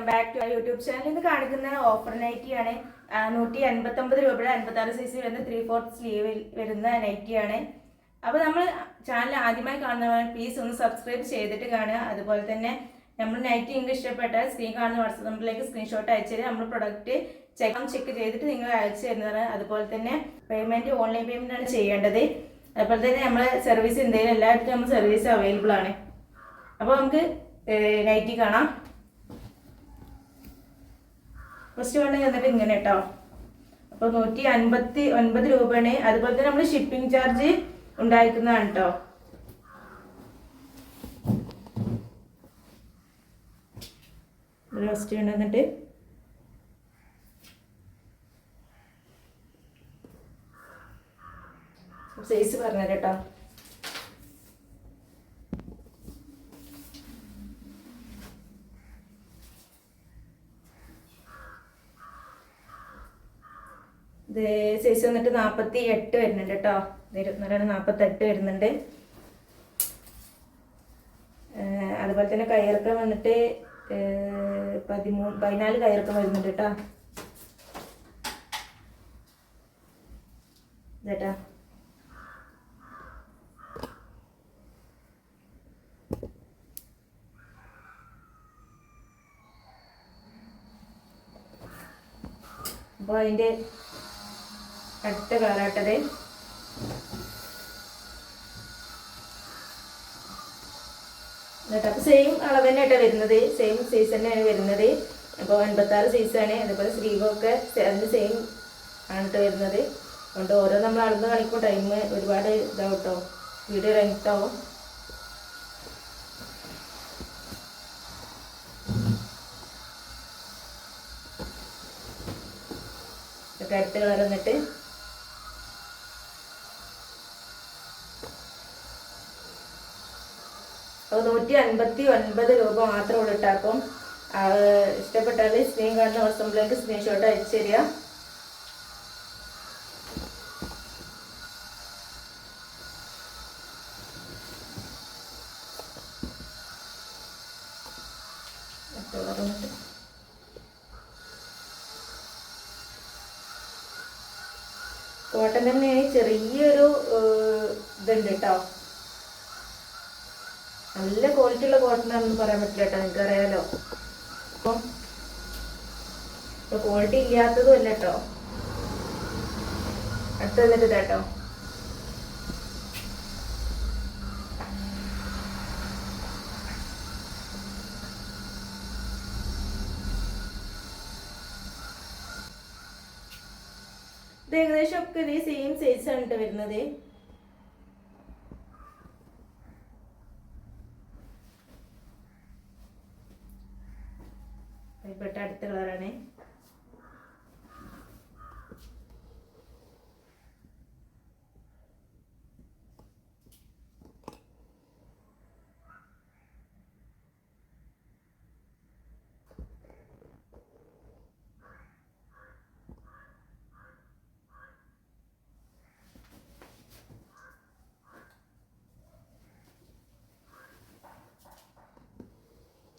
Welcome back to YouTube channel. ഇന്ന് കാണിക്കുന്ന offer നൈറ്റിയാണ് നൂറ്റി എൺപത്തി ഒമ്പത് രൂപയുടെ അൻപത്താറ് സൈസ് വരുന്ന ത്രീ ഫോർത്ത് സ്ലീവ് വരുന്ന നൈറ്റി ആണ്. അപ്പോൾ നമ്മൾ ചാനൽ ആദ്യമായി കാണുന്നവർ പ്ലീസ് ഒന്ന് സബ്സ്ക്രൈബ് ചെയ്തിട്ട് കാണുക. അതുപോലെ തന്നെ നമ്മൾ നൈറ്റി നിങ്ങൾക്ക് ഇഷ്ടപ്പെട്ടാൽ സ്ക്രീൻ കാണുന്ന വാട്സപ്പ് നമ്പറിലേക്ക് സ്ക്രീൻഷോട്ട് അയച്ചു നമ്മൾ പ്രൊഡക്റ്റ് ചെക്ക് ചെക്ക് ചെയ്തിട്ട് നിങ്ങൾ അയച്ചു തരുന്നതാണ്. അതുപോലെ തന്നെ പേയ്മെന്റ് ഓൺലൈൻ പേയ്മെന്റ് ആണ് ചെയ്യേണ്ടത്. അതുപോലെ തന്നെ നമ്മൾ സർവീസ് എന്തെങ്കിലും എല്ലായിടത്തും നമ്മൾ സർവീസ് അവൈലബിൾ ആണ്. അപ്പോൾ നമുക്ക് നൈറ്റി കാണാം. ഫസ്റ്റ് വേണ്ട എന്നിട്ട് ഇങ്ങനെ കേട്ടോ അപ്പോൾ നൂറ്റി അൻപത്തി ഒൻപത് രൂപയാണ്. അതുപോലെ തന്നെ നമ്മൾ ഷിപ്പിംഗ് ചാർജ് ഉണ്ടായിരിക്കുന്നതാണ് കേട്ടോ ഫസ്റ്റ് എന്നിട്ട് സൈസ് പറഞ്ഞു കേട്ടോ ഇത് സൈസ് വന്നിട്ട് നാൽപ്പത്തി എട്ട് വരുന്നുണ്ട് കേട്ടോ ഇരുപത്തിനാലാണ് നാൽപ്പത്തി എട്ട് വരുന്നുണ്ട്. അതുപോലെ തന്നെ കയ്യിറക്കം വന്നിട്ട് പതിമൂന്ന് പതിനാല് കയ്യിറക്കം വരുന്നുണ്ട് കേട്ടോ ഇതേട്ടാ. അപ്പോൾ അതിന്റെ അടുത്ത കളറാട്ടത് എന്നിട്ട് സെയിം അളവ് തന്നെ ആയിട്ടാണ് വരുന്നത്. സെയിം സൈസ് തന്നെയാണ് വരുന്നത്. അപ്പോൾ അൻപത്താറ് സൈസാണ് അതുപോലെ സ്ലീവൊക്കെ അതിന് സെയിം ആണ് കേട്ടോ വരുന്നത്. അതുകൊണ്ട് ഓരോ നമ്മൾ അളന്ന് കളിക്കും ടൈം ഒരുപാട് ഇതാവും കേട്ടോ വീഡിയോ ലെങ്ത് അടുത്ത കളർ വന്നിട്ട് അപ്പോൾ നൂറ്റി അൻപത്തി ഒൻപത് രൂപ മാത്രം ഉള്ളൂ അപ്പം ഇഷ്ടപ്പെട്ടാൽ സ്ക്രീൻ കാണുന്ന വാട്സപ്പിലേക്ക് സ്ക്രീൻഷോട്ട് അയച്ചു തരിക. കോട്ടൻ തന്നെ ചെറിയൊരു ഇതുണ്ട് കേട്ടോ നല്ല ക്വാളിറ്റി ഉള്ള കോട്ടൺ ആണെന്ന് പറയാൻ പറ്റില്ല കേട്ടോ നിങ്ങൾക്ക് അറിയാലോ അപ്പം ക്വാളിറ്റി ഇല്ലാത്തതും അല്ല കേട്ടോ അടുത്ത് വന്നിട്ട് ഇതാട്ടോ ഇത് ഏകദേശം ഒക്കെ ഇതേ സെയിം സൈസ് ആണ് കേട്ടോ വരുന്നത്. അടുത്ത കളറാണ്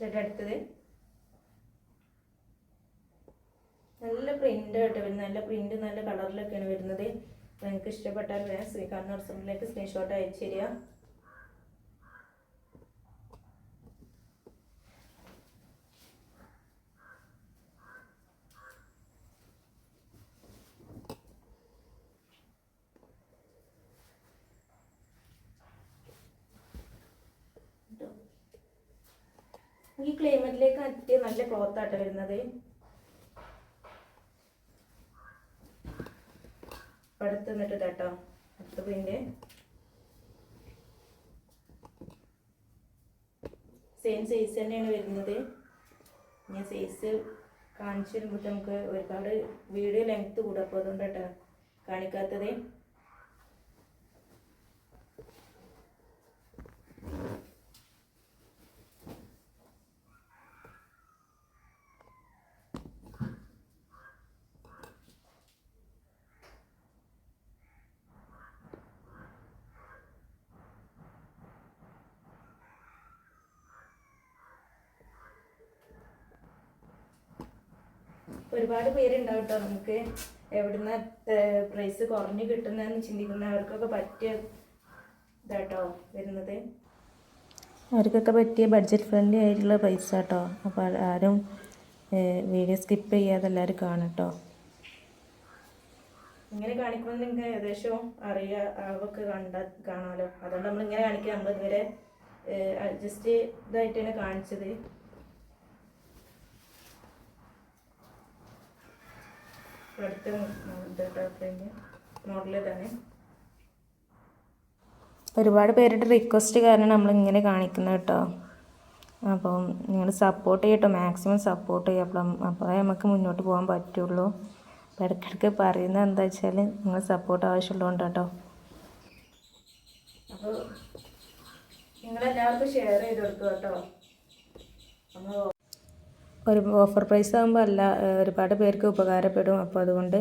ഇതിന്റെ അടുത്തത് വരുന്നത് നല്ല കളറിലൊക്കെയാണ് വരുന്നത്. നിങ്ങൾക്ക് ഇഷ്ടപ്പെട്ടാൽ വേണം ശ്രീകാന്ത് നർസറിലേക്ക് സ്ക്രീൻഷോട്ട് അയച്ചു തരിക. ഈ ക്ലൈമറ്റിലേക്ക് പറ്റിയ നല്ല ക്ലോത്ത് ആട്ടോ വരുന്നത്. അപ്പൊ അടുത്ത് നിന്നിട്ട് കേട്ടോ അടുത്ത പിന്നെ സെയിം സൈസ് തന്നെയാണ് വരുന്നത്. ഞാൻ സൈസ് കാണിച്ചു വരുമ്പോൾ നമുക്ക് ഒരുപാട് വീഡിയോ ലെങ്ത് കൂടും. അപ്പോൾ അതുകൊണ്ട് കേട്ടോ കാണിക്കാത്തത്. ഒരുപാട് പേരുണ്ടാവും കേട്ടോ നമുക്ക് എവിടുന്ന പ്രൈസ് കുറഞ്ഞു കിട്ടുന്നതെന്ന് ചിന്തിക്കുന്നവർക്കൊക്കെ പറ്റിയ ഇതാട്ടോ വരുന്നത്. അവർക്കൊക്കെ പറ്റിയ ബഡ്ജറ്റ് ഫ്രണ്ട്ലി ആയിട്ടുള്ള പൈസ കേട്ടോ അപ്പോൾ ആരും വീഡിയോ സ്കിപ്പ് ചെയ്യാതെ എല്ലാവരും കാണട്ടോ. ഇങ്ങനെ കാണിക്കുമ്പോൾ നിങ്ങൾക്ക് ഏകദേശം അറിയാ കണ്ട കാണാമല്ലോ അതുകൊണ്ട് നമ്മൾ ഇങ്ങനെ കാണിക്കുക നമ്മൾ ഇതുവരെ ജസ്റ്റ് ഇതായിട്ട് തന്നെ കാണിച്ചത്. അടുത്ത മോഡൽ ഇതാണ്. ഒരുപാട് പേരുടെ റിക്വസ്റ്റ് കാരണം നമ്മൾ ഇങ്ങനെ കാണിക്കുന്നത് കേട്ടോ. അപ്പം നിങ്ങൾ സപ്പോർട്ട് ചെയ്യട്ടോ മാക്സിമം സപ്പോർട്ട് ചെയ്യുക അപ്പം അപ്പോഴേ നമുക്ക് മുന്നോട്ട് പോകാൻ പറ്റുള്ളൂ. അപ്പം ഇടയ്ക്കിടയ്ക്ക് പറയുന്നത് എന്താ വെച്ചാൽ നിങ്ങൾ സപ്പോർട്ട് ആവശ്യമുള്ളതുകൊണ്ട് കേട്ടോ. അപ്പോൾ നിങ്ങളെല്ലാവർക്കും ഷെയർ ചെയ്ത് കൊടുക്കുക കേട്ടോ. ഒരു ഓഫർ പ്രൈസ് ആകുമ്പോൾ അല്ല ഒരുപാട് പേർക്ക് ഉപകാരപ്പെടും. അപ്പോൾ അതുകൊണ്ട്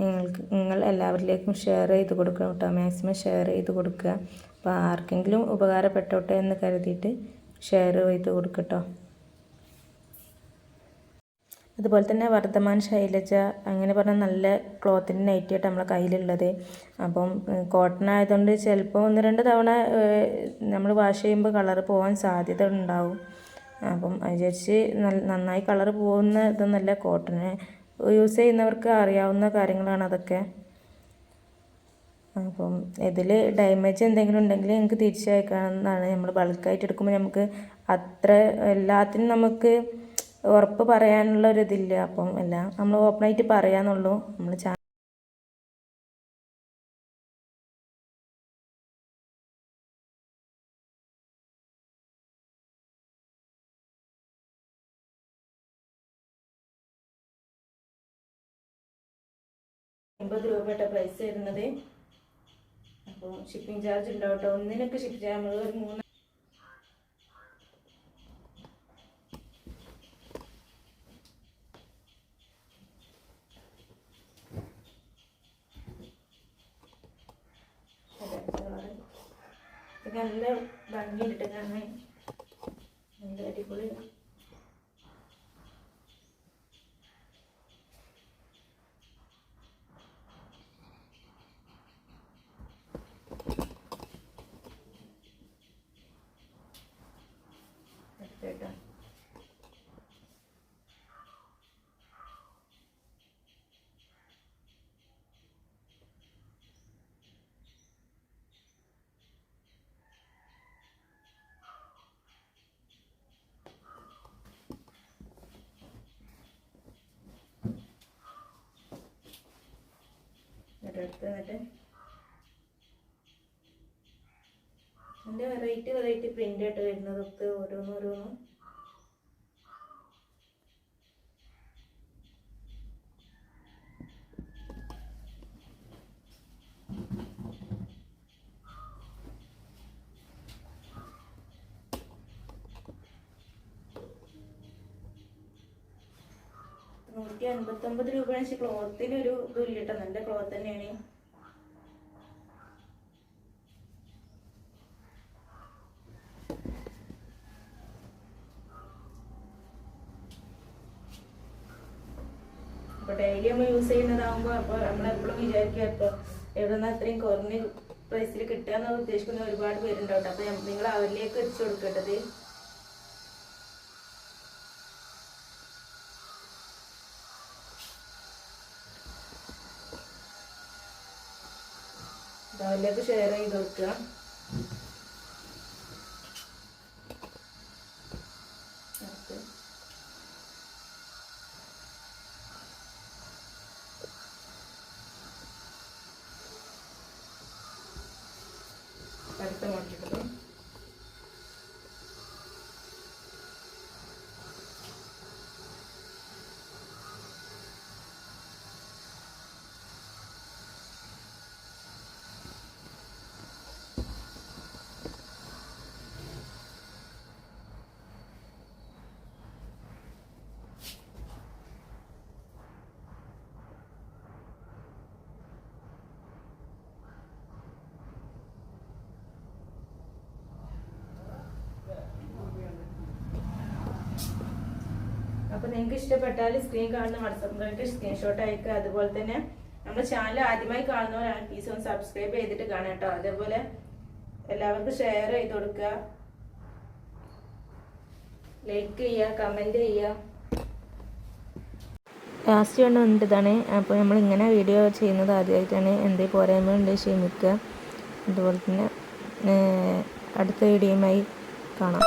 നിങ്ങൾക്ക് നിങ്ങൾ എല്ലാവരിലേക്കും ഷെയർ ചെയ്ത് കൊടുക്കുക കേട്ടോ. മാക്സിമം ഷെയർ ചെയ്ത് കൊടുക്കുക. അപ്പോൾ ആർക്കെങ്കിലും ഉപകാരപ്പെട്ടോട്ടെ എന്ന് കരുതിയിട്ട് ഷെയർ ചെയ്ത് കൊടുക്കട്ടോ അതുപോലെ തന്നെ വർദ്ധമാൻ ശൈലജ അങ്ങനെ പറഞ്ഞ നല്ല ക്ലോത്തിന്റെ നൈറ്റിയായിട്ട് നമ്മളെ കയ്യിലുള്ളത്. അപ്പം കോട്ടൺ ആയതുകൊണ്ട് ചിലപ്പോൾ ഒന്ന് രണ്ട് തവണ നമ്മൾ വാഷ് ചെയ്യുമ്പോൾ കളർ പോകാൻ സാധ്യത ഉണ്ടാവും. അപ്പം വിചാരിച്ച് നന്നായി കളർ പോകുന്ന ഇതൊന്നല്ല കോട്ടന്. യൂസ് ചെയ്യുന്നവർക്ക് അറിയാവുന്ന കാര്യങ്ങളാണ് അതൊക്കെ. അപ്പം ഇതിൽ ഡാമേജ് എന്തെങ്കിലും ഉണ്ടെങ്കിൽ നിങ്ങൾക്ക് തിരിച്ചയക്കാവുന്നതാണ് നമ്മൾ ബൾക്കായിട്ട് എടുക്കുമ്പോൾ നമുക്ക് അത്ര എല്ലാത്തിനും നമുക്ക് ഉറപ്പ് പറയാനുള്ള ഒരു ഇതില്ല. അപ്പം എല്ലാം നമ്മൾ ഓപ്പണായിട്ട് പറയാന്നുള്ളൂ. നമ്മൾ എൺപത് രൂപയുടെ പ്രൈസ് വരുന്നത്. അപ്പോൾ ഷിപ്പിംഗ് ചാർജ് ഉണ്ടാവും കേട്ടോ ഒന്നിനൊക്കെ ഷിപ്പ് ചെയ്യാൻ നമ്മൾ ഒരു മൂന്ന് നല്ല ഭംഗിയുണ്ട് കാരണം നല്ല അടിപൊളി കേട്ടോ വെറൈറ്റി വെറൈറ്റി പ്രിന്റ് ആയിട്ട് വരുന്നതൊക്കെ ഓരോന്നോരോന്നും നൂറ്റി അൻപത്തൊമ്പത് രൂപയാണ് പക്ഷെ ക്ലോത്തിനൊരു ഒരു ഇതും ഇല്ല കേട്ടോ നല്ല ക്ലോത്ത് തന്നെയാണ്. അപ്പൊ ഡെയിലി നമ്മൾ യൂസ് ചെയ്യുന്നതാകുമ്പോൾ അപ്പോൾ നമ്മളെപ്പോഴും വിചാരിക്കുക ഇപ്പോൾ നിന്ന് അത്രയും കുറഞ്ഞ പ്രൈസിൽ കിട്ടുക എന്ന് ഉദ്ദേശിക്കുന്ന ഒരുപാട് പേരുണ്ടാവും അപ്പൊ നിങ്ങൾ അവരിലേക്ക് എത്തിച്ചു കൊടുക്കേണ്ടത് അവരിലേക്ക് ഷെയർ ചെയ്ത് കൊടുക്കുക അടുത്ത് അടുത്ത അപ്പോൾ നിങ്ങൾക്ക് ഇഷ്ടപ്പെട്ടാൽ സ്ക്രീൻ കാണുന്ന വാട്സപ്പിലേക്ക് സ്ക്രീൻഷോട്ട് അയക്കുക. അതുപോലെ തന്നെ നമ്മുടെ ചാനൽ ആദ്യമായി കാണുന്നവരാണ് പ്ലീസ് ഒന്ന് സബ്സ്ക്രൈബ് ചെയ്തിട്ട് കാണാം കേട്ടോ അതേപോലെ എല്ലാവർക്കും ഷെയർ ചെയ്ത് കൊടുക്കുക. ലൈക്ക് ചെയ്യുക കമന്റ് ചെയ്യുക. ലാസ്റ്റ് കണ്ട് വന്നിട്ടതാണ് അപ്പോൾ നമ്മൾ ഇങ്ങനെ വീഡിയോ ചെയ്യുന്നത് ആദ്യമായിട്ടാണ്. എന്തേ പോരായ്മയുണ്ട് ക്ഷമിക്കുക. അതുപോലെ തന്നെ അടുത്ത വീഡിയോയുമായി കാണാം.